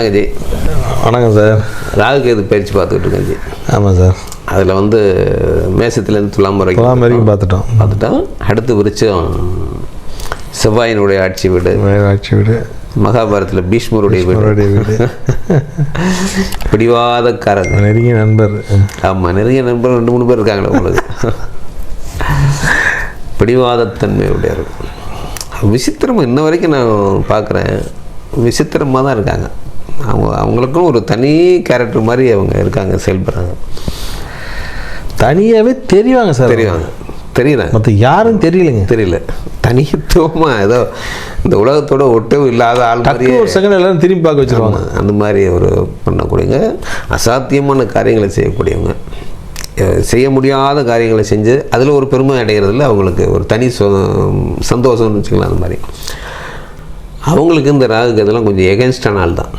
வணக்கம் ஜி. வணக்கம் சார். ராகு கேது பயிற்சி பார்த்துக்கிட்டு இருக்கேன் ஜி? ஆமாம் சார். அதில் வந்து மேசத்துலேருந்து துலாம் வரைக்கும் துலாம் வரைக்கும் பார்த்துட்டோம். பார்த்துட்டோம். அடுத்து விருச்சம் செவ்வாயினுடைய ஆட்சி வீடு. ஆட்சி வீடு. மகாபாரதத்தில் பீஷ்மருடைய வீடு. வீடு. பிடிவாதக்காரங்க. நெருங்கிய நண்பர். ஆமாம் நிறைய நண்பர் ரெண்டு மூணு பேர் இருக்காங்களே உங்களுக்கு. பிடிவாதத்தன்மையுடையவர். விசித்திரம் இன்ன வரைக்கும் நான் பார்க்குறேன். விசித்திரமாக தான் இருக்காங்க. அவங்க அவங்களுக்கும் ஒரு தனி கேரக்டர் மாதிரி அவங்க இருக்காங்க செயல்படுறாங்க தனியாகவே தெரிவாங்க சார் தெரியுவாங்க தெரியல மற்ற யாரும் தெரியலைங்க. தெரியல. தனித்துவமாக ஏதோ இந்த உலகத்தோட ஒட்டவும் இல்லாத ஆள் மாதிரியே ஒரு செகண்ட் எல்லாரும் திரும்பி பார்க்க வச்சிருவாங்க. அந்த மாதிரி ஒரு பண்ணக்கூடியவங்க. அசாத்தியமான காரியங்களை செய்யக்கூடியவங்க. செய்ய முடியாத காரியங்களை செஞ்சு அதில் ஒரு பெருமை அடைகிறதுல அவங்களுக்கு ஒரு தனி சொ சந்தோஷம்னு வச்சுக்கலாம் அந்த மாதிரி. அவங்களுக்கு இந்த ராகுக்கு அதெல்லாம் கொஞ்சம் எகென்ஸ்டான ஆள் தான்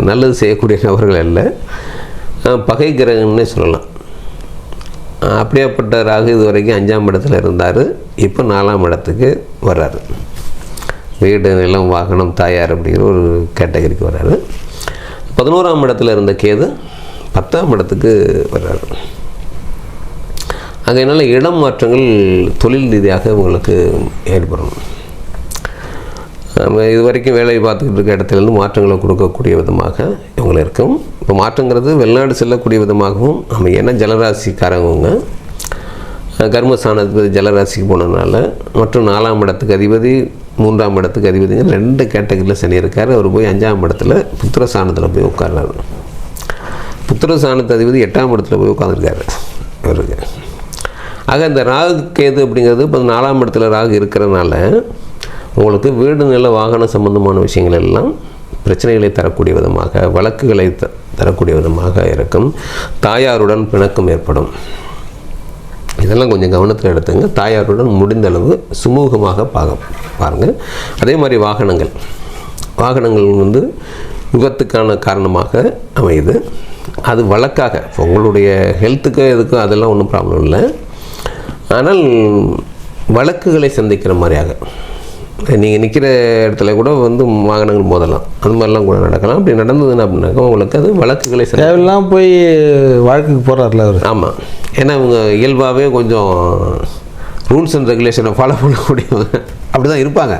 நல்லது செய்யக்கூடிய நபர்கள் அல்ல. பகை கிரகம்னே சொல்லலாம். அப்படியாப்பட்ட ராகு இது வரைக்கும் அஞ்சாம் இடத்துல இருந்தார். இப்போ நாலாம் இடத்துக்கு வர்றாரு. வீடு நிலம் வாகனம் தாயார் அப்படிங்கிற ஒரு கேட்டகரிக்கு வர்றாரு. பதினோராம் இடத்துல இருந்த கேது பத்தாம் இடத்துக்கு வர்றாரு. ஆகையினால இடம் மாற்றங்கள் தொழில் ரீதியாக உங்களுக்கு ஏற்படும். இது வரைக்கும் வேலை பார்த்துக்கிட்டு இருக்க இடத்துலேருந்து மாற்றங்களை கொடுக்கக்கூடிய விதமாக இவங்களை இருக்கும். இப்போ மாற்றங்கிறது வெளிநாடு செல்லக்கூடிய விதமாகவும் நம்ம ஏன்னா ஜலராசிக்காரவங்க கர்மஸ்தானத்துக்கு ஜலராசிக்கு போனதுனால மற்றும் நாலாம் இடத்துக்கு அதிபதி மூன்றாம் இடத்துக்கு அதிபதிங்க ரெண்டு கேட்டகரியில் சனி இருக்கார். அவர் போய் அஞ்சாம் இடத்துல புத்திரஸ்தானத்தில் போய் உட்கார்றாரு. புத்திரஸ்தானத்து அதிபதி எட்டாம் இடத்துல போய் உட்காந்துருக்காரு இவருக்கு. ஆக இந்த ராகு கேது அப்படிங்கிறது இப்போ நாலாம் இடத்துல ராகு இருக்கிறதுனால உங்களுக்கு வீடு நில வாகன சம்பந்தமான விஷயங்கள் எல்லாம் பிரச்சனைகளை தரக்கூடிய விதமாக வழக்குகளை த தரக்கூடிய விதமாக இருக்கும். தாயாருடன் பிணக்கம் ஏற்படும். இதெல்லாம் கொஞ்சம் கவனத்தில் எடுத்துங்க. தாயாருடன் முடிந்த அளவு சுமூகமாக பார்க்க பாருங்கள் அதே மாதிரி வாகனங்கள். வாகனங்கள் வந்து விபத்துக்கான காரணமாக அமையுது. அது வழக்காக இப்போ உங்களுடைய ஹெல்த்துக்கு எதுக்கும் அதெல்லாம் ஒன்றும் ப்ராப்ளம் இல்லை. ஆனால் வழக்குகளை சந்திக்கிற மாதிரியாக. நீங்கள் நிற்கிற இடத்துல கூட வந்து வாகனங்கள் மோதலாம். அந்த மாதிரிலாம் கூட நடக்கலாம். அப்படி நடந்ததுன்னா அப்படின்னாக்கா உங்களுக்கு அது வழக்குகளை தேவையில்லாம் போய் வழக்குக்கு போகிறார்ல அவர். ஆமாம் ஏன்னா அவங்க இயல்பாகவே கொஞ்சம் ரூல்ஸ் அண்ட் ரெகுலேஷனை ஃபாலோ பண்ணக்கூடியவங்க. அப்படி தான் இருப்பாங்க.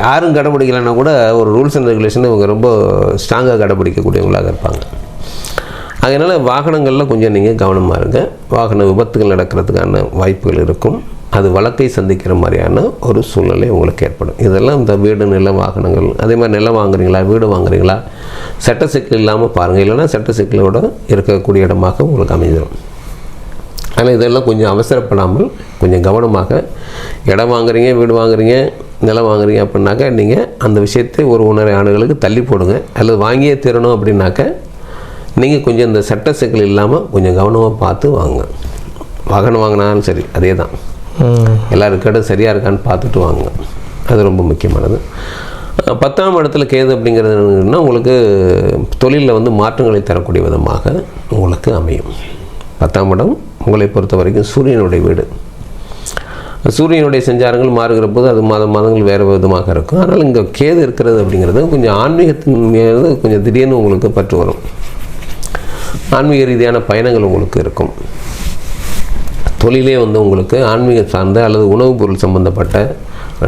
யாரும் கடைப்பிடிக்கலைன்னா கூட ஒரு ரூல்ஸ் அண்ட் ரெகுலேஷனை இவங்க ரொம்ப ஸ்ட்ராங்காக கடைப்பிடிக்கக்கூடியவங்களாக இருப்பாங்க. அதனால் வாகனங்களில் கொஞ்சம் நீங்கள் கவனமாக இருங்க. வாகன விபத்துகள் நடக்கிறதுக்கான வாய்ப்புகள் இருக்கும். அது வழக்கை சந்திக்கிற மாதிரியான ஒரு சூழ்நிலை உங்களுக்கு ஏற்படும். இதெல்லாம் இந்த வீடு நில வாகனங்கள் அதே மாதிரி நிலம் வாங்குறீங்களா வீடு வாங்குறீங்களா சட்ட சிக்கல் இல்லாமல் பாருங்கள் இல்லைன்னா சட்ட சிக்கலோட இருக்கக்கூடிய இடமாக உங்களுக்கு அமைஞ்சிடும் ஆனால் இதெல்லாம் கொஞ்சம் அவசரப்படாமல் கொஞ்சம் கவனமாக இடம் வாங்குறீங்க வீடு வாங்குறீங்க நிலம் வாங்குறீங்க அப்படின்னாக்கா நீங்கள் அந்த விஷயத்தை ஒரு ஒன்றரை ஆண்டுகளுக்கு தள்ளி போடுங்க. அல்லது வாங்கியே தீரணும் அப்படின்னாக்க நீங்கள் கொஞ்சம் இந்த சட்ட சிக்கல் இல்லாமல் கொஞ்சம் கவனமாக பார்த்து வாங்குங்க வாகனம் வாங்கினாலும் சரி அதே தான் எல்லா ரெக்கார்டும் சரியாக இருக்கான்னு பார்த்துட்டு வாங்குங்க அது ரொம்ப முக்கியமானது. பத்தாம் இடத்துல கேது அப்படிங்கிறது என்னன்னா உங்களுக்கு தொழிலில் வந்து மாற்றங்களை தரக்கூடிய விதமாக உங்களுக்கு அமையும். பத்தாம் இடம் உங்களை பொறுத்த வரைக்கும் சூரியனுடைய வீடு. சூரியனுடைய சஞ்சாரங்கள் மாறுகிற போது அது மாதம் மாதங்கள் வேறு விதமாக இருக்கும். ஆனால் இங்கே கேது இருக்கிறது அப்படிங்கிறது கொஞ்சம் ஆன்மீகத்தின் மீது கொஞ்சம் திடீர்னு உங்களுக்கு பற்று வரும். ஆன்மீக ரீதியான பயணங்கள் உங்களுக்கு இருக்கும். தொழிலே வந்து உங்களுக்கு ஆன்மீகம் சார்ந்த அல்லது உணவுப் பொருள் சம்பந்தப்பட்ட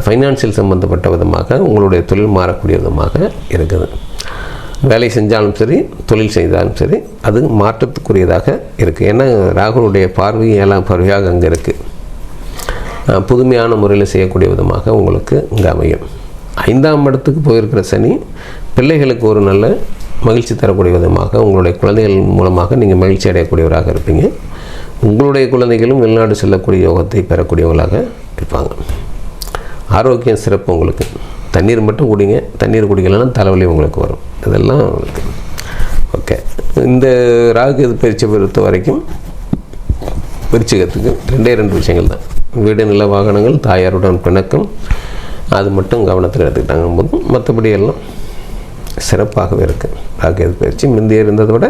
ஃபைனான்சியல் சம்பந்தப்பட்ட விதமாக உங்களுடைய தொழில் மாறக்கூடிய விதமாக இருக்குது. வேலை செஞ்சாலும் சரி தொழில் செய்தாலும் சரி அது மாற்றத்துக்குரியதாக இருக்குது ஏன்னா ராகுனுடைய பார்வை ஏழாம் பார்வையாக அங்கே இருக்குது புதுமையான முறையில் செய்யக்கூடிய விதமாக உங்களுக்கு இங்கே அமையும். ஐந்தாம் இடத்துக்கு போயிருக்கிற சனி பிள்ளைகளுக்கு ஒரு நல்ல மகிழ்ச்சி தரக்கூடிய விதமாக உங்களுடைய குழந்தைகள் மூலமாக நீங்கள் மகிழ்ச்சி அடையக்கூடியவராக இருப்பீங்க. உங்களுடைய குழந்தைகளும் வெளிநாடு செல்லக்கூடிய யோகத்தை பெறக்கூடியவங்களாக இருப்பாங்க. ஆரோக்கியம் சிறப்பு உங்களுக்கு. தண்ணீர் மட்டும் குடிங்க. தண்ணீர் குடிக்கலன்னா தலைவலி உங்களுக்கு வரும். இதெல்லாம் ஓகே. இந்த ராகு இது பயிற்சி பொறுத்த வரைக்கும் விருச்சிகத்துக்கு ரெண்டே ரெண்டு விஷயங்கள் தான். வீடு நில வாகனங்கள் தாயாருடன் பிணக்கம் அது மட்டும் கவனத்தில் எடுத்துக்கிட்டாங்க போதும் மற்றபடி எல்லாம் சிறப்பாகவே இருக்குது ராகேது பயிற்சி. முந்தைய இருந்ததை விட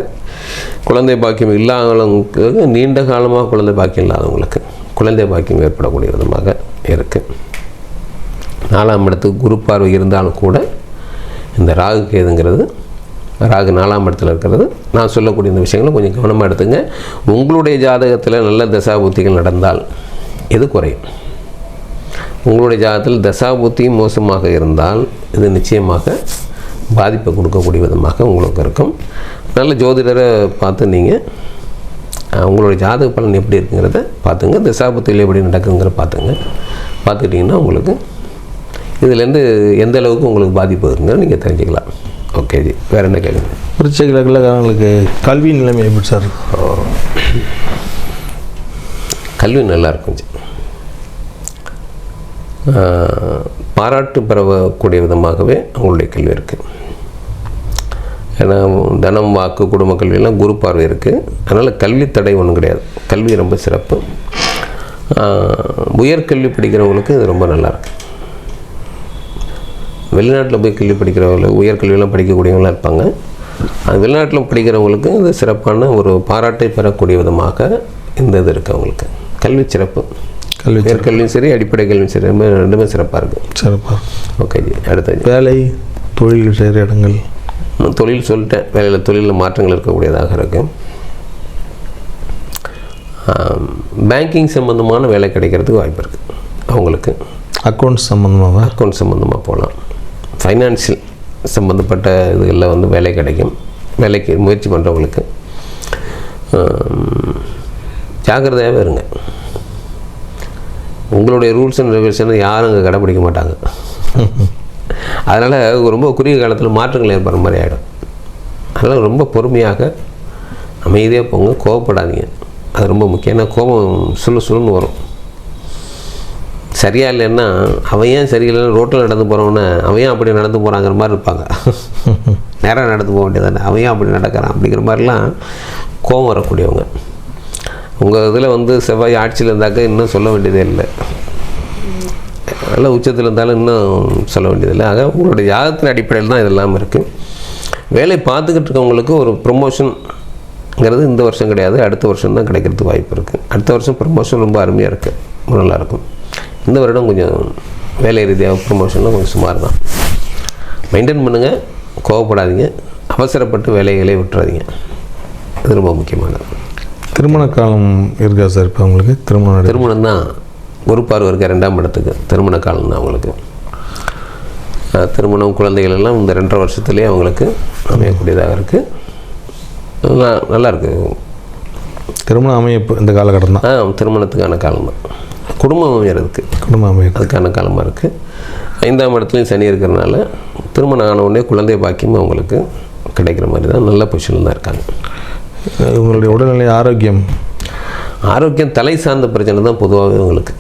குழந்தை பாக்கியம் இல்லாதவங்களுக்கு நீண்ட காலமாக குழந்தை பாக்கியம் இல்லாதவங்களுக்கு குழந்தை பாக்கியம் ஏற்படக்கூடிய விதமாக இருக்குது நாலாம் இடத்துக்கு குரு பார்வை இருந்தாலும் கூட இந்த ராகு கேதுங்கிறது ராகு நாலாம் இடத்துல இருக்கிறது. நான் சொல்லக்கூடிய இந்த விஷயங்களை கொஞ்சம் கவனமாக எடுத்துங்க. உங்களுடைய ஜாதகத்தில் நல்ல தசாபூத்திகள் நடந்தால் இது குறையும்? உங்களுடைய ஜாதகத்தில் தசாபூர்த்தியும் மோசமாக இருந்தால் இது நிச்சயமாக பாதிப்பை கொடுக்கக்கூடிய விதமாக உங்களுக்கு இருக்கும். நல்ல ஜோதிடரை பார்த்து நீங்கள் உங்களுடைய ஜாதக பலன் எப்படி இருக்குங்கிறத பார்த்துங்க. தசாபுத்தியில் எப்படி நடக்குங்கிற பார்த்துங்க. பார்த்துக்கிட்டிங்கன்னா உங்களுக்கு இதுலேருந்து எந்த அளவுக்கு உங்களுக்கு பாதிப்பு இருக்குங்கிறத நீங்கள் தெரிஞ்சுக்கலாம். ஓகே ஜி. வேறு என்ன கேளுங்க விருச்சிக லக்னக்காரங்களுக்கு கல்வி நிலைமை எப்படி சார்? கல்வி நல்லா இருக்கும் ஜி. பாராட்டு பெறக்கூடிய விதமாகவே அவங்களுடைய கல்வி இருக்குது ஏன்னா தனம் வாக்கு குடும்ப கல்வியெல்லாம் குரு பார்வை இருக்குது அதனால் கல்வி தடை ஒன்றும் கிடையாது. கல்வி ரொம்ப சிறப்பு. உயர்கல்வி படிக்கிறவங்களுக்கு இது ரொம்ப நல்லாயிருக்கு வெளிநாட்டில் போய் கல்வி படிக்கிறவங்க உயர்கல்வியெல்லாம் படிக்கக்கூடியவங்களாம் இருப்பாங்க. அது வெளிநாட்டில் படிக்கிறவங்களுக்கு இது சிறப்பான ஒரு பாராட்டை பெறக்கூடிய விதமாக இந்த இது இருக்குது அவங்களுக்கு. கல்வி சிறப்பு. கல்வி உயர்கல்வியும் சரி அடிப்படை கல்வியும் சரி. ரெண்டுமே ரெண்டுமே சிறப்பாக இருக்குது சிறப்பாக ஓகே ஜி. அடுத்தது வேலை தொழில் செய்கிற இடங்கள். தொழில் சொல்லிட்டேன். வேலையில் தொழிலில் மாற்றங்கள் இருக்கக்கூடியதாக இருக்கு. பேங்கிங் சம்மந்தமான வேலை கிடைக்கிறதுக்கு வாய்ப்பு இருக்குது அவங்களுக்கு. அக்கௌண்ட்ஸ் சம்மந்தமாக அக்கௌண்ட் சம்மந்தமாக போகலாம் ஃபைனான்சியல் சம்மந்தப்பட்ட இதுகளில் வந்து வேலை கிடைக்கும். வேலைக்கு முயற்சி பண்ணுறவங்களுக்கு ஜாக்கிரதையாகவே இருங்க. உங்களுடைய ரூல்ஸ் அண்ட் ரெகுலேஷனை யாரும் அங்கே கடைப்பிடிக்க மாட்டாங்க. அதனால் ரொம்ப குறுகிய காலத்தில் மாற்றங்கள் ஏற்படுற மாதிரி ஆகிடும் அதனால் ரொம்ப பொறுமையாக அமைதியாக போங்க கோவப்படாதீங்க. அது ரொம்ப முக்கியம். ஏன்னா கோபம் சுழு சுழுன்னு வரும். சரியா இல்லைன்னா அவன் ஏன் சரியில்லைன்னு ரோட்டில் நடந்து போகிறவன அவன் ஏன் அப்படி நடந்து போகிறாங்கிற மாதிரி இருப்பாங்க. நேராக நடந்து போக வேண்டியதானே அவன் ஏன் அப்படி நடக்கிறான் அப்படிங்கிற மாதிரிலாம் கோபம் வரக்கூடியவங்க. உங்கள் இதில் வந்து செவ்வாய் ஆட்சியில் இருந்தாக்க இன்னும் சொல்ல வேண்டியதே இல்லை. நல்ல உச்சத்தில் இருந்தாலும் இன்னும் சொல்ல வேண்டியதில்லை ஆக உங்களுடைய ஜாதகத்தின் அடிப்படையில் தான் இதெல்லாம் இருக்குது வேலை பார்த்துக்கிட்டு இருக்கவங்களுக்கு ஒரு ப்ரொமோஷன்ங்கிறது இந்த வருஷம் கிடையாது அடுத்த வருஷம் தான் கிடைக்கிறதுக்கு வாய்ப்பு இருக்குது அடுத்த வருஷம் ப்ரொமோஷன் ரொம்ப அருமையாக இருக்குது நல்லாயிருக்கும் இந்த வருடம் கொஞ்சம் வேலை ரீதியாக ப்ரொமோஷன்லாம் கொஞ்சம் சுமார் தான். மெயின்டைன் பண்ணுங்கள் கோவப்படாதீங்க. அவசரப்பட்டு வேலைகளை விட்டுறாதீங்க. அது ரொம்ப முக்கியமானது. திருமண காலம் இருக்கா சார் இப்போ உங்களுக்கு? திருமணம் திருமணம் தான் ஒரு பார்வை இருக்க ரெண்டாம் இடத்துக்கு. திருமண காலம் தான் அவங்களுக்கு திருமணம் குழந்தைகள் எல்லாம் இந்த ரெண்டரை வருஷத்துலேயே அவங்களுக்கு அமையக்கூடியதாக இருக்குது நல்லா நல்லா இருக்கு. திருமணம் அமைய இப்போ இந்த காலகட்டம் தான். ஆ திருமணத்துக்கான காலம் தான். குடும்பம் அமையறதுக்கு. குடும்பம் அமைய அதுக்கான காலமாக இருக்குது ஐந்தாம் இடத்துலையும் சனி இருக்கிறனால திருமணம் ஆன உடனே குழந்தை பாக்கியம் அவங்களுக்கு கிடைக்கிற மாதிரி தான் நல்ல பொசிஷனில் தான் இருக்காங்க. உங்களுடைய உடல்நிலை ஆரோக்கியம்? ஆரோக்கியம் தலை சார்ந்த பிரச்சனை தான் பொதுவாகவே உங்களுக்கு.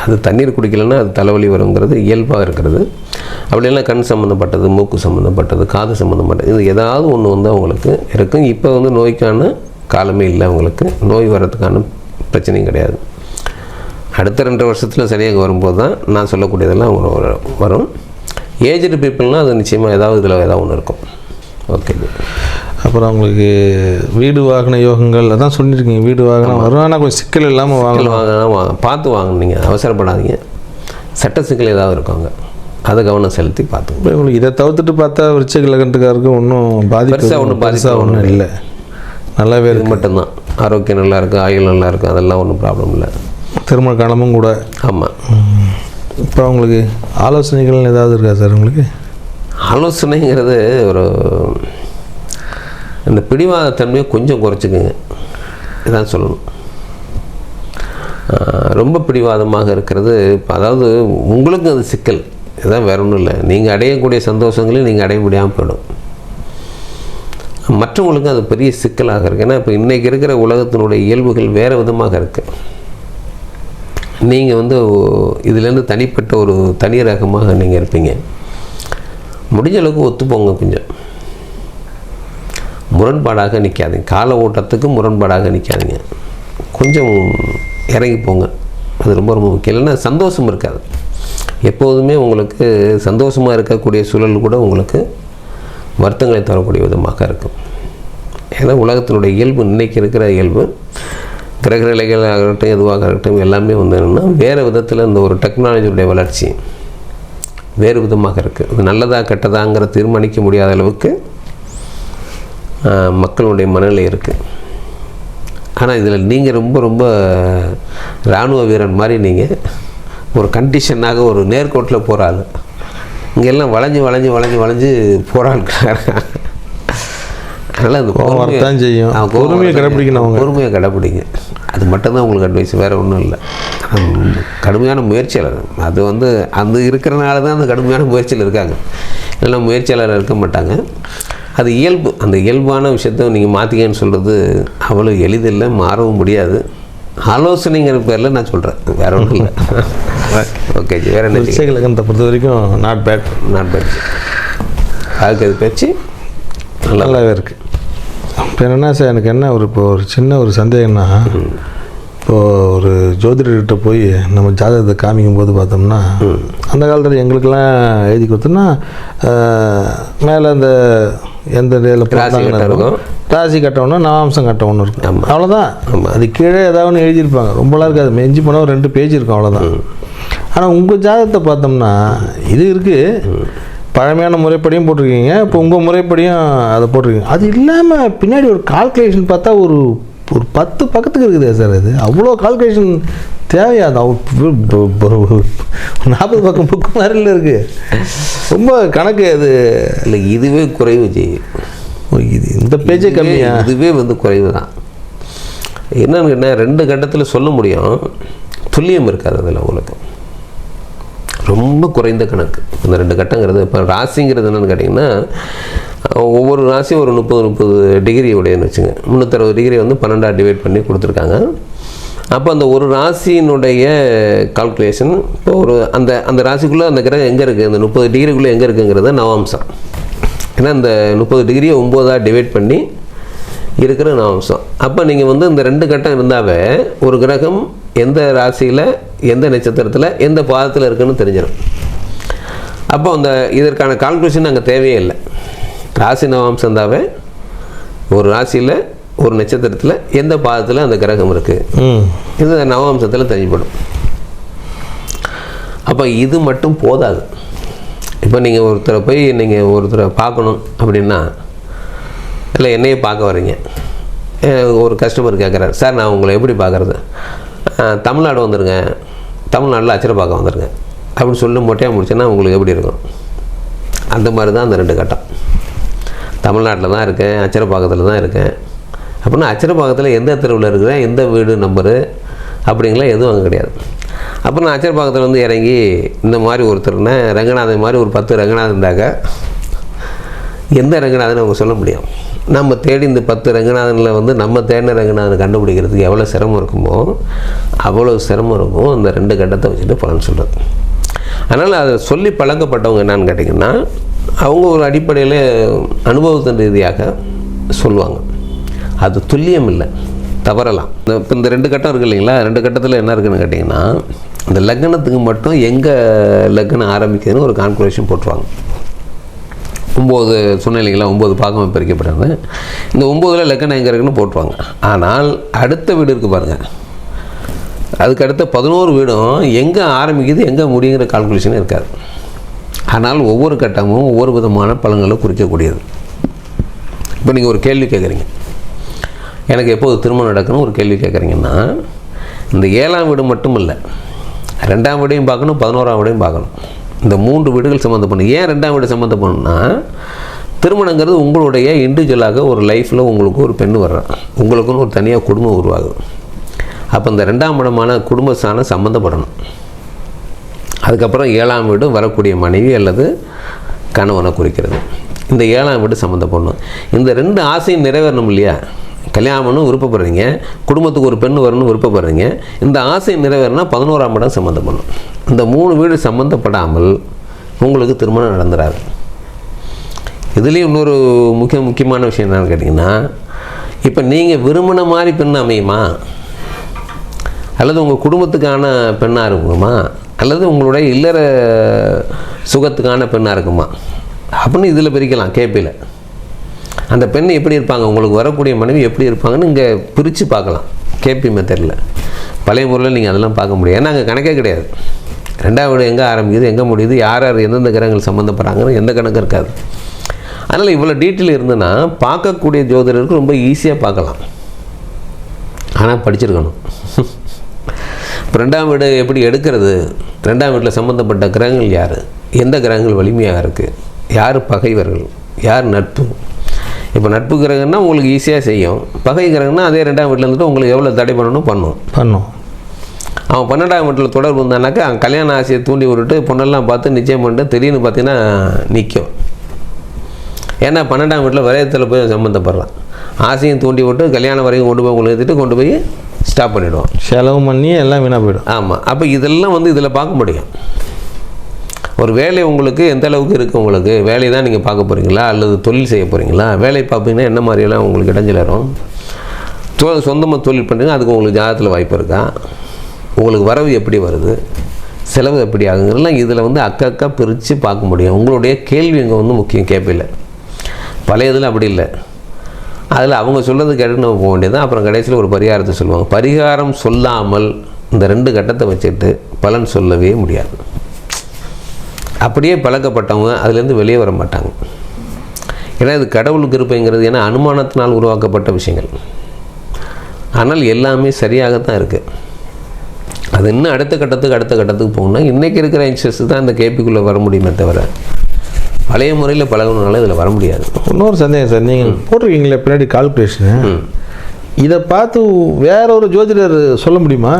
அது தண்ணீர் குடிக்கலைன்னா அது தலைவலி வருங்கிறது இயல்பாக இருக்கிறது. அப்படியெல்லாம் கண் சம்மந்தப்பட்டது மூக்கு சம்மந்தப்பட்டது காது சம்மந்தப்பட்டது இது ஏதாவது ஒன்று வந்து அவங்களுக்கு இருக்கும். இப்போ வந்து நோய்க்கான காலமே இல்லை அவங்களுக்கு நோய் வர்றதுக்கான பிரச்சனையும் கிடையாது. அடுத்த ரெண்டு வருஷத்தில் சரியாக வரும்போது தான் நான் சொல்லக்கூடியதெல்லாம் அவங்க வரும். ஏஜ்டு பீப்புள்னால் அது நிச்சயமாக ஏதாவது இதில் ஏதாவது ஒன்று இருக்கும். ஓகே அப்புறம் உங்களுக்கு வீடு வாகன யோகங்கள் அதான் சொல்லியிருக்கீங்க வீடு வாகனம் வரும். ஆனால் கொஞ்சம் சிக்கல் இல்லாமல் வாங்கலாம். பார்த்து வாங்க நீங்கள் அவசரப்படாதீங்க. சட்ட சிக்கல் ஏதாவது இருக்காங்க அதை கவனம் செலுத்தி இப்போ உங்களுக்கு இதை தவிர்த்துட்டு பார்த்தா விருச்சிக லக்னத்துக்காருக்கு ஒன்றும் பாதிப்பு பெருசா ஒண்ணும் பாதிப்பு பெருசா ஒன்றும் இல்லை. நல்லாவே இருக்கு. மட்டும்தான். ஆரோக்கியம் நல்லா இருக்குது ஆயுள் நல்லா இருக்குது அதெல்லாம் ஒன்றும் ப்ராப்ளம் இல்லை. திருமண காலமும் கூட. ஆமாம் இப்போ உங்களுக்கு ஆலோசனைகள் ஏதாவது இருக்கா சார் உங்களுக்கு? ஆலோசனைங்கிறது ஒரு அந்த பிடிவாத தன்மையை கொஞ்சம் குறைச்சிக்கோங்க. இதான் சொல்லணும். ரொம்ப பிடிவாதமாக இருக்கிறது அதாவது உங்களுக்கும் அது சிக்கல். இதுதான் வேற ஒன்றும் இல்லை. நீங்கள் அடையக்கூடிய சந்தோஷங்களையும் நீங்கள் அடைய முடியாமல் போயிடும். மற்றவங்களுக்கும் அது பெரிய சிக்கலாக இருக்குது ஏன்னா இப்போ இன்றைக்கி இருக்கிற உலகத்தினுடைய இயல்புகள் வேறு விதமாக இருக்குது நீங்கள் வந்து இதுலேருந்து தனிப்பட்ட ஒரு தனி ரகமாக நீங்கள் இருப்பீங்க. முடிஞ்ச அளவுக்கு ஒத்துப்போங்க கொஞ்சம். முரண்பாடாக நிற்காதீங்க கால ஓட்டத்துக்கு முரண்பாடாக நிற்காதீங்க கொஞ்சம் இறங்கி போங்க அது ரொம்ப ரொம்ப முக்கியம். இல்லைன்னா சந்தோஷம் இருக்காது. எப்போதுமே உங்களுக்கு சந்தோஷமாக இருக்கக்கூடிய சூழல் கூட உங்களுக்கு வருத்தங்களை தரக்கூடிய விதமாக இருக்கும். ஏன்னா உலகத்தினுடைய இயல்பு இன்னைக்கு இருக்கிற இயல்பு கிரகநிலைகள் ஆகட்டும் எதுவாக ஆகட்டும் எல்லாமே வந்து என்னென்னா வேறு விதத்தில் இந்த ஒரு டெக்னாலஜியுடைய வளர்ச்சி வேறு விதமாக இருக்குது அது நல்லதாக கெட்டதாங்கிற தீர்மானிக்க முடியாத அளவுக்கு மக்களுடைய மனநிலை இருக்குது ஆனால் இதில் நீங்கள் ரொம்ப ரொம்ப இராணுவ வீரன் மாதிரி நீங்கள் ஒரு கண்டிஷனாக ஒரு நேர்கோட்டில் போகிற ஆள். இங்கெல்லாம் வளைஞ்சு வளைஞ்சு வளைஞ்சு வளைஞ்சு போராடுறாங்க அதனால் அந்த வரத்தான் செய்யும். பொறுமையை கடைப்பிடிக்கணும் அவங்க. பொறுமையை கடைப்பிடிங்க. அது மட்டும்தான் உங்களுக்கு அட்வைஸ் வேறு ஒன்றும் இல்லை. கடுமையான முயற்சியாளர். அது வந்து அந்த இருக்கிறனால தான் அந்த கடுமையான முயற்சியில் இருக்காங்க. இல்லைன்னா முயற்சியாளர் இருக்க மாட்டாங்க. அது இயல்பு. அந்த இயல்பான விஷயத்த நீங்கள் மாற்றிக்கன்னு சொல்கிறது அவ்வளோ எளிதில்லை மாறவும் முடியாது. ஆலோசனைங்கிற பேரில் நான் சொல்கிறேன் வேற ஒன்றும் இல்லை. ஓகே ஜி வேறு என்ன விருச்சிக லக்னத்தை பொறுத்த வரைக்கும் நாட் பேட் நான் பேச்சு அதுக்கு அது பேச்சு? நல்லா நல்லாவே இருக்குது இப்போ என்னென்னா சார் எனக்கு என்ன ஒரு இப்போ ஒரு சின்ன ஒரு சந்தேகம்னா இப்போது ஒரு ஜோதிடர்கிட்ட போய் நம்ம ஜாதகத்தை காமிக்கும் போது பார்த்தோம்னா அந்த காலத்தில் எங்களுக்கெல்லாம் எழுதி கொடுத்தோன்னா மேலே அந்த எந்த இதில் கட்டம் இருக்கும். ராசி கட்டணும் நவாம்சம் கட்ட ஒன்று இருக்கும். அவ்வளோதான் அது கீழே ஏதாவது ஒன்று எழுதியிருப்பாங்க. ரொம்பலாம் இருக்காது. மெஞ்சி போனால் ஒரு ரெண்டு பேஜ் இருக்கும் அவ்வளோதான் ஆனால் உங்கள் ஜாதகத்தை பார்த்தோம்னா இது இருக்குது பழமையான முறைப்படியும் போட்டிருக்கீங்க. இப்போ உங்கள் முறைப்படியும் அதை போட்டிருக்கீங்க. அது இல்லாமல் பின்னாடி ஒரு கால்குலேஷன் பார்த்தா ஒரு ஒரு பத்து பக்கத்துக்கு இருக்குதே சார் அது அவ்வளோ கால்குலேஷன் தேவையா? ப- நாற்பது பக்கம் புக்கு மாதிரில இருக்குது ரொம்ப கணக்கு அது. இல்லை இதுவே குறைவு ஓ, இது இந்த பேஜே கம்மியா? இதுவே வந்து குறைவு தான். என்னன்னு கேட்டால் ரெண்டு கட்டத்தில் சொல்ல முடியும். துல்லியம் இருக்காது அதில் உங்களுக்கு. ரொம்ப குறைந்த கணக்கு. இந்த ரெண்டு கட்டங்கிறது இப்போ ராசிங்கிறது என்னென்னு கேட்டிங்கன்னா ஒவ்வொரு ராசியும் ஒரு முப்பது முப்பது டிகிரி உடையன்னு வச்சுங்க. முந்நூற்றறுபது டிகிரி வந்து பன்னெண்டாக டிவைட் பண்ணி கொடுத்துருக்காங்க. அப்போ அந்த ஒரு ராசியினுடைய கால்குலேஷன் இப்போ ஒரு அந்த அந்த ராசிக்குள்ளே அந்த கிரகம் எங்கே இருக்குது அந்த முப்பது டிகிரிக்குள்ளே எங்கே இருக்குங்கிறது நவாம்சம். ஏன்னா இந்த முப்பது டிகிரியை ஒம்போதாக டிவைட் பண்ணி இருக்கிற நவாம்சம். அப்போ நீங்கள் வந்து இந்த ரெண்டு கட்டம் இருந்தாவே ஒரு கிரகம் எந்த ராசியில் எந்த நட்சத்திரத்தில் எந்த பாதத்தில் இருக்குன்னு தெரிஞ்சிடும் அப்போ அந்த இதற்கான கால்குலேஷன் அங்கே தேவையே இல்லை. ராசி நவாம்சம் இருந்தாவே ஒரு ராசியில் ஒரு நட்சத்திரத்தில் எந்த பாதத்தில் அந்த கிரகம் இருக்குது இது நவாம்சத்தில் தெரிஞ்சுப்படும். அப்போ இது மட்டும் போதாது. இப்போ நீங்கள் ஒருத்தரை போய் நீங்கள் ஒருத்தரை பார்க்கணும் அப்படின்னா இல்லை என்னையே பார்க்க வர்றீங்க. அஹ் ஒரு கஸ்டமர் கேட்குறாரு சார் நான் உங்களை எப்படி பார்க்குறது? தமிழ்நாடு வந்துருங்க. தமிழ்நாட்டில் அச்சரை பார்க்க வந்துருங்க. அப்படின்னு சொல்லி மொட்டையாக முடிச்சேன்னா உங்களுக்கு எப்படி இருக்கும்? அந்த மாதிரி தான் அந்த ரெண்டு கட்டம். தமிழ்நாட்டில் தான் இருக்கேன் அச்சரப்பாக்கத்தில் தான் இருக்கேன். அப்படின்னா அச்சரப்பாக்கத்தில் எந்த தெருவில் இருக்கிறேன் எந்த வீடு நம்பரு அப்படிங்கலாம் எதுவும் அங்கே கிடையாது. அப்போ நான் அச்சரப்பாக்கத்தில் வந்து இறங்கி இந்த மாதிரி ஒருத்தர்னா ரங்கநாதன் மாதிரி ஒரு பத்து ரங்கநாதன் இருந்தாக்க எந்த ரங்கநாதன் அவங்க சொல்ல முடியும்? நம்ம தேடி இந்த பத்து ரங்கநாதனில் வந்து நம்ம தேடின ரங்கநாதன் கண்டுபிடிக்கிறதுக்கு எவ்வளோ சிரமம் இருக்குமோ அவ்வளோ சிரமம் இருக்கும். அந்த ரெண்டு கட்டத்தை வச்சுட்டு பலன் சொல்கிறது அதனால் அதை சொல்லி பழக்கப்பட்டவங்க என்னான்னு கேட்டிங்கன்னா அவங்க ஒரு அடிப்படையில் அனுபவத்தின் ரீதியாக சொல்லுவாங்க. அது துல்லியம் இல்லை தவறலாம். இந்த இப்போ இந்த ரெண்டு கட்டம் இருக்கு இல்லைங்களா? ரெண்டு கட்டத்தில் என்ன இருக்குன்னு கேட்டிங்கன்னா இந்த லக்னத்துக்கு மட்டும் எங்கே லக்னம் ஆரம்பிக்குதுன்னு ஒரு கால்குலேஷன் போட்டுருவாங்க. ஒம்பது சொன்னேன் இல்லைங்களா? ஒம்பது பாகம் பிரிக்கப்படுறாங்க இந்த ஒம்போதில் லக்கணம் எங்கே இருக்குன்னு போட்டுருவாங்க. ஆனால் அடுத்த வீடு இருக்குது பாருங்கள் அதுக்கு அடுத்த பதினோரு வீடும் எங்கே ஆரம்பிக்குது எங்கே முடியுங்கிற கால்குலேஷனே இருக்காது. ஆனால் ஒவ்வொரு கட்டமும் ஒவ்வொரு விதமான பலன்களை குறிக்கக்கூடியது. இப்போ நீங்கள் ஒரு கேள்வி கேட்குறீங்க எனக்கு எப்போது திருமணம் நடக்கணும் ஒரு கேள்வி கேட்குறீங்கன்னா இந்த ஏழாம் வீடு மட்டும் இல்லை ரெண்டாம் வீடையும் பார்க்கணும் பதினோராம் வீடையும் பார்க்கணும். இந்த மூன்று வீடுகள் சம்மந்தப்படணும் ஏன் ரெண்டாம் வீடு சம்மந்தப்படணும்னா திருமணங்கிறது உங்களுடைய இண்டிவிஜுவலாக ஒரு லைஃப்பில் உங்களுக்கு ஒரு பெண் வர்றான் உங்களுக்குன்னு ஒரு தனியாக குடும்பம் உருவாகுது. அப்போ இந்த ரெண்டாம் இடமான குடும்பஸ்தானம் சம்மந்தப்படணும் அதுக்கப்புறம் ஏழாம் வீடும் வரக்கூடிய மனைவி அல்லது கணவனை குறிக்கிறது. இந்த ஏழாம் வீடு சம்மந்தப்படணும் இந்த ரெண்டு ஆசையும் நிறைவேறணும் இல்லையா? கல்யாணம்னு விருப்பப்படுறீங்க குடும்பத்துக்கு ஒரு பெண் வரணும்னு விருப்பப்படுறீங்க இந்த ஆசை நிறைவேறினா பதினோராம் இடம் சம்மந்தப்படணும் இந்த மூணு வீடு சம்மந்தப்படாமல் உங்களுக்கு திருமணம் நடந்துடாது இதுலேயும் இன்னொரு முக்கிய முக்கியமான விஷயம் என்னென்னு கேட்டிங்கன்னா இப்போ நீங்கள் விரும்பின மாதிரி பெண் அமையுமா? அல்லது உங்கள் குடும்பத்துக்கான பெண்ணாக இருக்குமா அல்லது உங்களுடைய இல்லற சுகத்துக்கான பெண்ணாக இருக்குமா? அப்படின்னு இதில் பிரிக்கலாம் கேபியில் அந்த பெண் எப்படி இருப்பாங்க? உங்களுக்கு வரக்கூடிய மனைவி எப்படி இருப்பாங்கன்னு இங்கே பிரித்து பார்க்கலாம் கேபி மெத்தடில் பழைய முறையில் நீங்கள் அதெல்லாம் பார்க்க முடியாது. ஏன்னா அங்கே கணக்கே கிடையாது. ரெண்டாவது வீடு எங்கே ஆரம்பிக்குது எங்கே முடியுது யார் யார் எந்தெந்த கிரகங்கள் சம்மந்தப்படுறாங்கன்னு எந்த கணக்கு இருக்காது. அதனால் இவ்வளோ டீட்டெயில் இருந்ததுன்னா பார்க்கக்கூடிய ஜோதிடருக்கு ரொம்ப ஈஸியாக பார்க்கலாம். ஆனால் படிச்சிருக்கணும். இப்போ ரெண்டாம் வீடு எப்படி எடுக்கிறது? ரெண்டாம் வீட்டில் சம்மந்தப்பட்ட கிரகங்கள் யார்? எந்த கிரகங்கள் வலிமையாக இருக்குது யார் பகைவர்கள்? யார் நட்பு? இப்போ நட்பு கிரகம்னா உங்களுக்கு ஈஸியாக செய்யும். பகை கிரகம்னா அதே ரெண்டாம் வீட்டில் இருந்துட்டு உங்களுக்கு எவ்வளோ தடை பண்ணணும் பண்ணும். பண்ணோம். அவன் பன்னெண்டாம் வீட்டில் தொடர்பு இருந்தானாக்கா அவன் கல்யாண ஆசையை தூண்டி விட்டுட்டு பொண்ணெல்லாம் பார்த்து நிச்சயம் பண்ணிட்டு திடீர்னு பார்த்தீங்கன்னா நிற்கும் ஏன்னா பன்னெண்டாம் வீட்டில் விரயத்தில் போய் சம்மந்தப்படுறான் ஆசையும் தூண்டி விட்டு கல்யாணம் வரைக்கும் கொண்டு போய் ஏற்றிட்டு கொண்டு போய் ஸ்டாப் பண்ணிவிடுவான் செலவு பண்ணி எல்லாம் வீணாக போயிடும். ஆமாம் அப்போ இதெல்லாம் வந்து இதில் பார்க்க முடியும். ஒரு வேலை உங்களுக்கு எந்த அளவுக்கு இருக்குது உங்களுக்கு? வேலையை தான் நீங்கள் பார்க்க போகிறீங்களா அல்லது தொழில் செய்ய போகிறீங்களா வேலை பார்ப்பீங்கன்னா என்ன மாதிரியெல்லாம் உங்களுக்கு இடைஞ்சல் வரும்? தொ சொந்தமாக தொழில் பண்ணுறீங்க அதுக்கு உங்களுக்கு ஜாதகத்தில் வாய்ப்பு இருக்கா? உங்களுக்கு வரவு எப்படி வருது? செலவு எப்படி ஆகுங்கிறதெல்லாம் இதில் வந்து அக்கா பிரித்து பார்க்க முடியும். உங்களுடைய கேள்வி இங்கே வந்து முக்கியம் கேட்பில்லை பழைய இதில் அப்படி இல்லை. அதில் அவங்க சொல்கிறது கேட்டு நம்ம போக வேண்டியது அப்புறம் கடைசியில் ஒரு பரிகாரத்தை சொல்லுவாங்க. பரிகாரம் சொல்லாமல் இந்த ரெண்டு கட்டத்தை வச்சுட்டு பலன் சொல்லவே முடியாது. அப்படியே பழக்கப்பட்டவங்க அதுலேருந்து வெளியே வர மாட்டாங்க. ஏன்னா இது கடவுளுக்கு கிருப்பைங்கிறது ஏன்னா அனுமானத்தினால் உருவாக்கப்பட்ட விஷயங்கள். ஆனால் எல்லாமே சரியாகத்தான் இருக்குது அது இன்னும் அடுத்த கட்டத்துக்கு அடுத்த கட்டத்துக்கு போகணும்னா இன்றைக்கி இருக்கிற யங்ஸ்டர்ஸ் தான் அந்த கேபிக்குள்ளே வர முடியுமே தவிர பழைய முறையில் பழகணுனால இதில் வர முடியாது. இன்னொரு சந்தேகம் சார் நீங்கள் போட்டிருக்கீங்களே பின்னாடி கால்குலேஷனு. இதை பார்த்து வேற ஒரு ஜோதிடர் சொல்ல முடியுமா?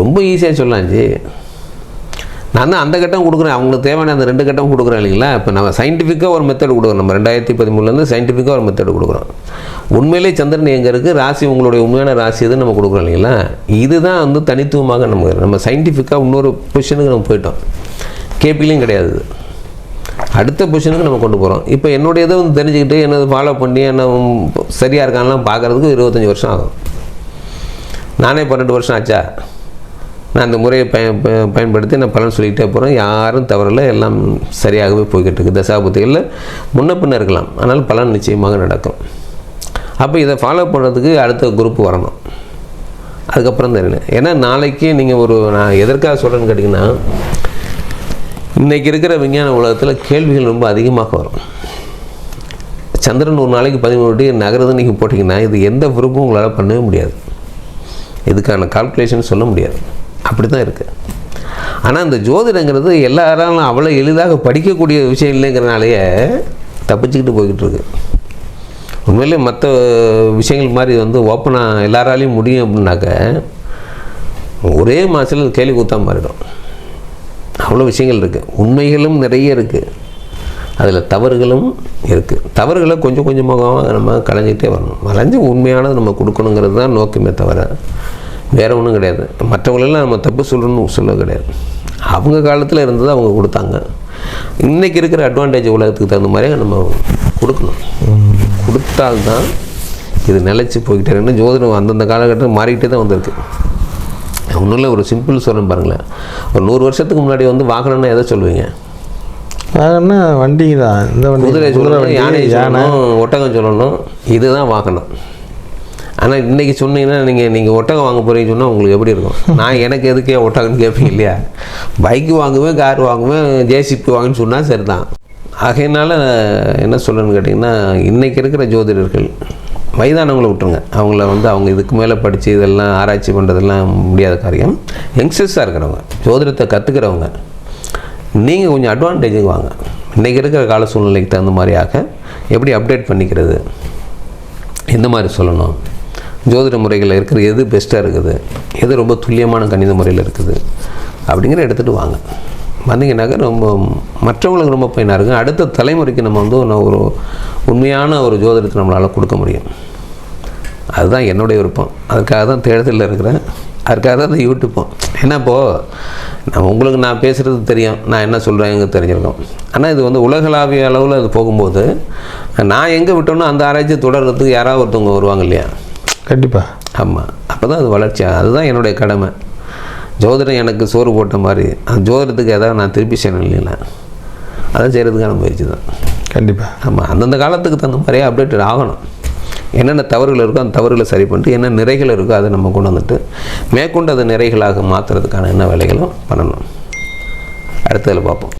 ரொம்ப ஈஸியாக சொல்லலாம் ஜி. நான் தான் அந்த கட்டம் கொடுக்குறேன். அவங்களுக்கு தேவையான அந்த ரெண்டு கட்டம் கொடுக்குறேன் இல்லைங்களா? இப்போ நம்ம சயின்டிஃபிக்காக ஒரு மெத்தட் கொடுக்குறோம். நம்ம ரெண்டாயிரத்தி பதிமூணுலேருந்து சயின்டிஃபிக்காக ஒரு மெத்தட் கொடுக்குறோம். உண்மையிலே சந்திரன் எங்கே இருக்குது ராசி உங்களுடைய உண்மையான ராசி எதுன்னு நம்ம கொடுக்குறோம் இல்லைங்களா? இதுதான் வந்து தனித்துவமாக நம்ம நம்ம சயின்டிஃபிக்காக இன்னொரு பொசிஷனுக்கு நம்ம போயிட்டோம். கேபிலையும் கிடையாது. அடுத்த பொசிஷனுக்கு நம்ம கொண்டு போகிறோம் இப்போ என்னுடைய இதை வந்து தெரிஞ்சுக்கிட்டு என்ன ஃபாலோ பண்ணி என்ன சரியாக இருக்கான்லாம் பார்க்குறதுக்கு இருபத்தஞ்சி வருஷம் ஆகும். நானே பன்னெண்டு வருஷம் ஆச்சா? நான் அந்த முறையை பய ப- பயன்படுத்தி நான் பலன் சொல்லிக்கிட்டே போகிறேன் யாரும் தவறில்லை எல்லாம் சரியாகவே போய்கிட்டு இருக்குது தசாபுத்திகளில் முன்ன பின்ன இருக்கலாம். ஆனால் பலன் நிச்சயமாக நடக்கும். அப்போ இதை ஃபாலோ பண்ணுறதுக்கு அடுத்த குரூப் வரணும். அதுக்கப்புறம் தெரியல ஏன்னா நாளைக்கு நீங்கள் ஒரு நான் எதற்காக சொல்கிறேன்னு கேட்டிங்கன்னா இன்றைக்கி இருக்கிற விஞ்ஞான உலகத்தில் கேள்விகள் ரொம்ப அதிகமாக வரும். சந்திரன் ஒரு நாளைக்கு பதிமூணு டிகிரி நகரது நீங்கள் போட்டிங்கன்னா இது எந்த குரூப்பும் உங்களால் பண்ணவே முடியாது. இதுக்கான கால்குலேஷன் சொல்ல முடியாது. அப்படி தான் இருக்குது ஆனால் இந்த ஜோதிடங்கிறது எல்லாராலும் அவ்வளோ எளிதாக படிக்கக்கூடிய விஷயம் இல்லைங்கிறனாலேயே தப்பிச்சுக்கிட்டு போய்கிட்டு இருக்கு. உண்மையிலே மற்ற விஷயங்கள் மாதிரி வந்து ஓப்பனாக எல்லாராலையும் முடியும் அப்படின்னாக்க ஒரே மாதத்தில் கேள்வி கூத்தா மாறிடும். அவ்வளோ விஷயங்கள் இருக்குது உண்மைகளும் நிறைய இருக்குது அதில் தவறுகளும் இருக்குது தவறுகளை கொஞ்சம் கொஞ்சமாக நம்ம கலைஞ்சிக்கிட்டே வரணும். வளைஞ்சு உண்மையானது நம்ம கொடுக்கணுங்கிறது தான் நோக்கமே தவிர வேறு ஒன்றும் கிடையாது. மற்றவங்களெல்லாம் நம்ம தப்பு சொல்லணும்னு சொல்ல கிடையாது. அவங்க காலத்தில் இருந்தது அவங்க கொடுத்தாங்க. இன்றைக்கி இருக்கிற அட்வான்டேஜ் உலகத்துக்கு தகுந்த மாதிரியே நம்ம கொடுக்கணும். கொடுத்தால்தான் இது நிலச்சி போய்கிட்டே இருக்குன்னு ஜோதிடம் அந்தந்த காலகட்டம் மாறிக்கிட்டே தான் வந்திருக்கு. ஒன்றும் இல்லை ஒரு சிம்பிள் சொல்கிறேன் பாருங்களேன். ஒரு நூறு வருஷத்துக்கு முன்னாடி வந்து வாகனம்னா எதை சொல்லுவீங்க? வாகனம்னா வண்டிங்க தான் இந்த வண்டி குதிரை சொல்லணும் வண்டி யானை சொல்லணும் ஒட்டகம் சொல்லணும் இதுதான் வாகனம். ஆனால் இன்றைக்கி சொன்னீங்கன்னா நீங்கள் நீங்கள் ஒட்டகம் வாங்க போகிறீங்கன்னு சொன்னால் உங்களுக்கு எப்படி இருக்கும்? நான் எனக்கு எதுக்கே ஒட்டகம்னு கேட்பீங்க இல்லையா? பைக்கு வாங்குவேன் கார் வாங்குவேன் ஜேசிபி வாங்குன்னு சொன்னால் சரிதான். ஆகையினால என்ன சொல்லணும்னு கேட்டிங்கன்னா இன்றைக்கி இருக்கிற ஜோதிடர்கள் வயதானவங்களை விட்டுருங்க. அவங்கள வந்து அவங்க இதுக்கு மேலே படித்து இதெல்லாம் ஆராய்ச்சி பண்ணுறதெல்லாம் முடியாத காரியம். யங்ஸ்டர்ஸாக இருக்கிறவங்க ஜோதிடத்தை கற்றுக்கிறவங்க நீங்கள் கொஞ்சம் அட்வான்டேஜுக்கு வாங்க. இன்றைக்கி இருக்கிற கால சூழ்நிலைக்கு தகுந்த மாதிரியாக எப்படி அப்டேட் பண்ணிக்கிறது? எந்த மாதிரி சொல்லணும். ஜோதிட முறைகளில் இருக்கிற எது பெஸ்ட்டாக இருக்குது? எது ரொம்ப துல்லியமான கணித முறையில் இருக்குது? அப்படிங்கிற எடுத்துகிட்டு வாங்க. வந்தீங்கன்னாக்கா ரொம்ப மற்றவங்களுக்கு ரொம்ப பயனாக இருக்கும். அடுத்த தலைமுறைக்கு நம்ம வந்து ஒரு உண்மையான ஒரு ஜோதிடத்தை நம்மளால் கொடுக்க முடியும். அதுதான் என்னுடைய விருப்பம். அதுக்காக தான் தேடுதலில் இருக்கிறேன். அதுக்காக தான் இந்த யூடியூப்பும் ஏன்னா இப்போது நான் உங்களுக்கு நான் பேசுகிறது தெரியும். நான் என்ன சொல்கிறேங்க தெரிஞ்சிருக்கோம். ஆனால் இது வந்து உலகளாவிய அளவில் அது போகும்போது நான் எங்கே விட்டோனோ அந்த ஆராய்ச்சி தொடர்றதுக்கு யாராவது ஒருத்தவங்க வருவாங்க இல்லையா? கண்டிப்பாக ஆமாம் அப்போ தான் அது வளர்ச்சியாக அதுதான் என்னுடைய கடமை. ஜோதிடம் எனக்கு சோறு போட்ட மாதிரி அந்த ஜோதிடத்துக்கு ஏதாவது நான் திருப்பி செய்யணும் இல்லைங்களா? அதை செய்கிறதுக்கான முயற்சி தான். கண்டிப்பாக ஆமாம் அந்தந்த காலத்துக்கு தகுந்த மாதிரியே அப்டேட்டட் ஆகணும். என்னென்ன தவறுகள் இருக்கோ அந்த தவறுகளை சரி பண்ணிட்டு என்ன நிறைகள் இருக்கோ அதை நம்ம கொண்டு வந்துட்டு மேற்கொண்டு அதை நிறைகளாக மாற்றுறதுக்கான என்ன வேலைகளும் பண்ணணும். அடுத்ததில் பார்ப்போம்.